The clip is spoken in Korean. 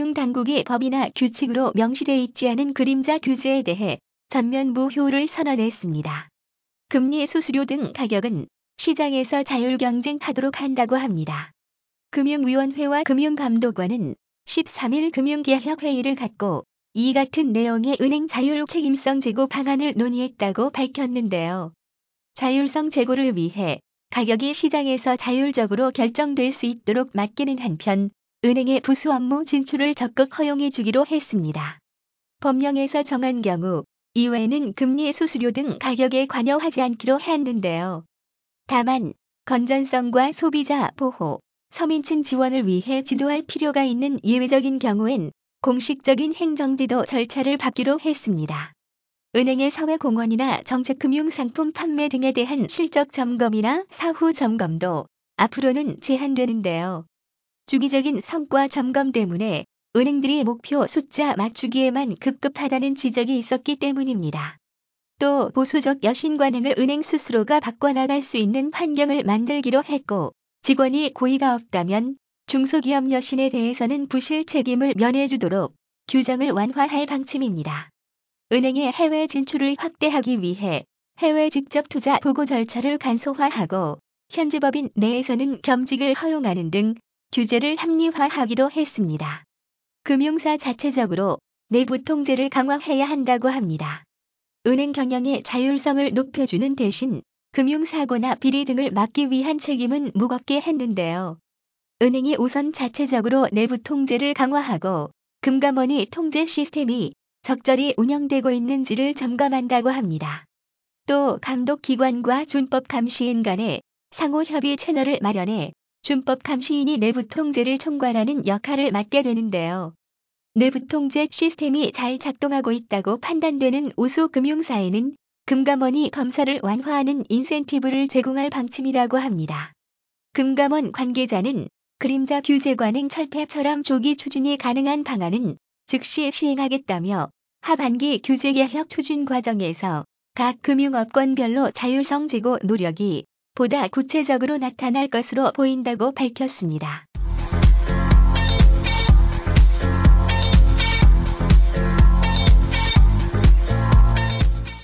금융당국이 법이나 규칙으로 명시되어 있지 않은 그림자 규제에 대해 전면 무효를 선언했습니다. 금리 수수료 등 가격은 시장에서 자율 경쟁하도록 한다고 합니다. 금융위원회와 금융감독원은 13일 금융개혁 회의를 갖고 이 같은 내용의 은행 자율 책임성 제고 방안을 논의했다고 밝혔는데요. 자율성 제고를 위해 가격이 시장에서 자율적으로 결정될 수 있도록 맡기는 한편 은행의 부수 업무 진출을 적극 허용해 주기로 했습니다. 법령에서 정한 경우 이외에는 금리 수수료 등 가격에 관여하지 않기로 했는데요. 다만 건전성과 소비자 보호, 서민층 지원을 위해 지도할 필요가 있는 예외적인 경우엔 공식적인 행정지도 절차를 밟기로 했습니다. 은행의 사회공헌이나 정책금융상품 판매 등에 대한 실적 점검이나 사후 점검도 앞으로는 제한되는데요. 주기적인 성과 점검 때문에 은행들이 목표 숫자 맞추기에만 급급하다는 지적이 있었기 때문입니다. 또 보수적 여신관행을 은행 스스로가 바꿔나갈 수 있는 환경을 만들기로 했고 직원이 고의가 없다면 중소기업 여신에 대해서는 부실 책임을 면해주도록 규정을 완화할 방침입니다. 은행의 해외 진출을 확대하기 위해 해외 직접 투자 보고 절차를 간소화하고 현지 법인 내에서는 겸직을 허용하는 등 규제를 합리화하기로 했습니다. 금융사 자체적으로 내부 통제를 강화해야 한다고 합니다. 은행 경영의 자율성을 높여주는 대신 금융사고나 비리 등을 막기 위한 책임은 무겁게 했는데요. 은행이 우선 자체적으로 내부 통제를 강화하고 금감원이 통제 시스템이 적절히 운영되고 있는지를 점검한다고 합니다. 또 감독기관과 준법 감시인 간의 상호 협의 채널을 마련해 준법 감시인이 내부 통제를 총괄하는 역할을 맡게 되는데요. 내부 통제 시스템이 잘 작동하고 있다고 판단되는 우수 금융사에는 금감원이 검사를 완화하는 인센티브를 제공할 방침이라고 합니다. 금감원 관계자는 그림자 규제 관행 철폐처럼 조기 추진이 가능한 방안은 즉시 시행하겠다며 하반기 규제 개혁 추진 과정에서 각 금융업권별로 자율성 제고 노력이 보다 구체적으로 나타날 것으로 보인다고 밝혔습니다.